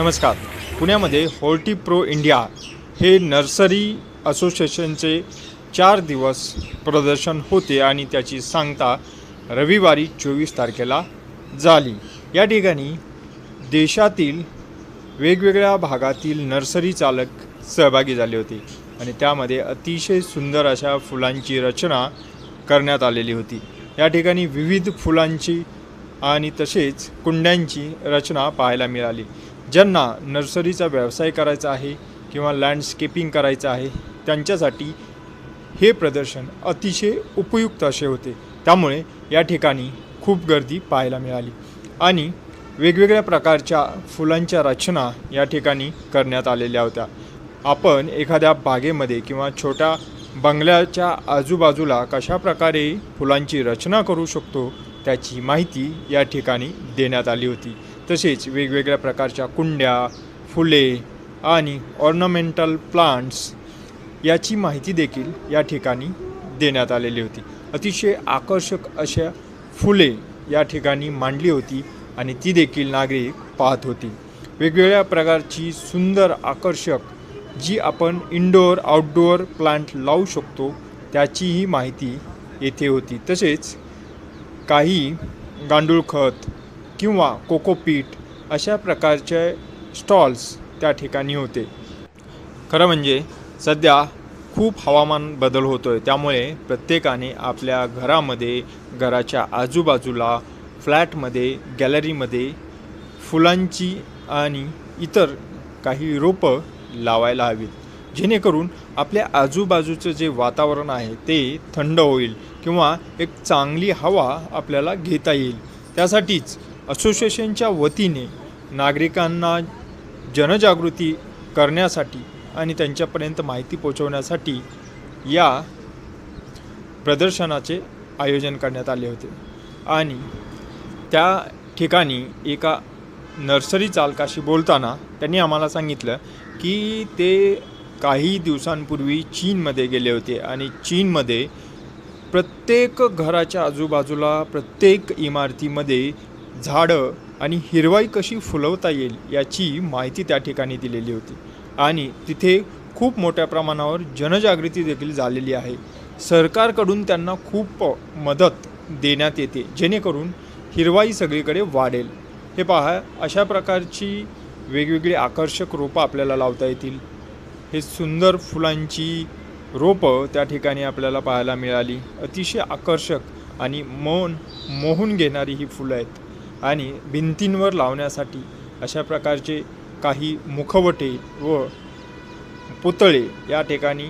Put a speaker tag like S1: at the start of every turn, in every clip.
S1: नमस्कार. पुण्यामध्ये horti pro India हे नर्सरी असोसिएशनचे चार दिवस प्रदर्शन होते आणि त्याची सांगता रविवारी चोवीस तारखेला झाली. या ठिकाणी देशातील वेगवेगळ्या भागातील नर्सरी चालक सहभागी झाले होते आणि त्यामध्ये अतिशय सुंदर अशा फुलांची रचना करण्यात आलेली होती. या ठिकाणी विविध फुलांची आणि तसेच कुंड्यांची रचना पाहायला मिळाली. ज्यांना नर्सरीचा व्यवसाय करायचा आहे किंवा लँडस्केपिंग करायचं आहे त्यांच्यासाठी हे प्रदर्शन अतिशय उपयुक्त असे होते. त्यामुळे या ठिकाणी खूप गर्दी पाहायला मिळाली. आणि वेगवेगळ्या प्रकारच्या फुलांच्या रचना या ठिकाणी करण्यात आलेल्या होत्या. आपण एखाद्या बागेमध्ये किंवा छोट्या बंगल्याच्या आजूबाजूला कशा प्रकारे फुलांची रचना करू शकतो त्याची माहिती या ठिकाणी देण्यात आली होती. तसेच वेगवेगळ्या प्रकारच्या कुंड्या फुले आणि ऑर्नामेंटल प्लांट्स याची माहिती देखील या ठिकाणी देण्यात आलेली होती. अतिशय आकर्षक अशा फुले या ठिकाणी मांडली होती आणि ती देखील नागरिक पाहत होती. वेगवेगळ्या प्रकारची सुंदर आकर्षक जी आपण इनडोअर आउटडोअर प्लांट लावू शकतो त्याचीही माहिती येथे होती. तसेच काही गांडूळ खत किंवा कोकोपीट अशा प्रकारचे स्टॉल्स त्या ठिकाणी होते. खरं म्हणजे सध्या खूप हवामान बदल होतो आहे त्यामुळे प्रत्येकाने आपल्या घरामध्ये घराच्या आजूबाजूला फ्लॅटमध्ये गॅलरीमध्ये फुलांची आणि इतर काही रोपं लावायला हवीत. जेणेकरून आपल्या आजूबाजूचं जे वातावरण आहे ते थंड होईल किंवा एक चांगली हवा आपल्याला घेता येईल. त्यासाठीच असोसिएशनच्या वतीने नागरिकांना जनजागृती करण्यासाठी आणि त्यांच्यापर्यंत माहिती पोहोचवण्यासाठी या प्रदर्शनाचे आयोजन करण्यात आले होते. आणि त्या ठिकाणी एका नर्सरी चालकाशी बोलताना त्यांनी आम्हाला सांगितलं की ते काही दिवसांपूर्वी चीनमध्ये गेले होते आणि चीनमध्ये प्रत्येक घराच्या आजूबाजूला प्रत्येक इमारतीमध्ये झाडं आणि हिरवाई कशी फुलवता येईल याची माहिती त्या ठिकाणी दिलेली होती. आणि तिथे खूप मोठ्या प्रमाणावर जनजागृती देखील झालेली आहे. सरकारकडून त्यांना खूप मदत देण्यात येते जेणेकरून हिरवाई सगळीकडे वाढेल. हे पहा अशा प्रकारची वेगवेगळी आकर्षक रोपं आपल्याला लावता येतील. हे सुंदर फुलांची रोपं त्या ठिकाणी आपल्याला पाहायला मिळाली. अतिशय आकर्षक आणि मन मोहून घेणारी ही फुलं आहेत. आणि भिंतींवर लावण्यासाठी अशा प्रकारचे काही मुखवटे व पुतळे या ठिकाणी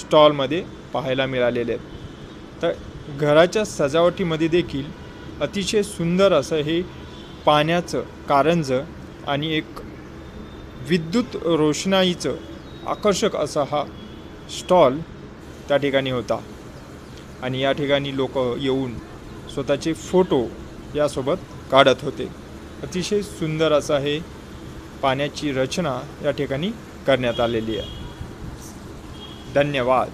S1: स्टॉलमध्ये पाहायला मिळालेले आहेत. तर घराच्या सजावटीमध्ये देखील अतिशय सुंदर असं हे पाण्याचं कारंजं आणि एक विद्युत रोषणाईचं आकर्षक असा हा स्टॉल त्या ठिकाणी होता. आणि या ठिकाणी लोक येऊन स्वतःचे फोटो यासोबत काढत होते. अतिशय सुंदर असं हे पाण्याची रचना या ठिकाणी करण्यात आलेली आहे. धन्यवाद.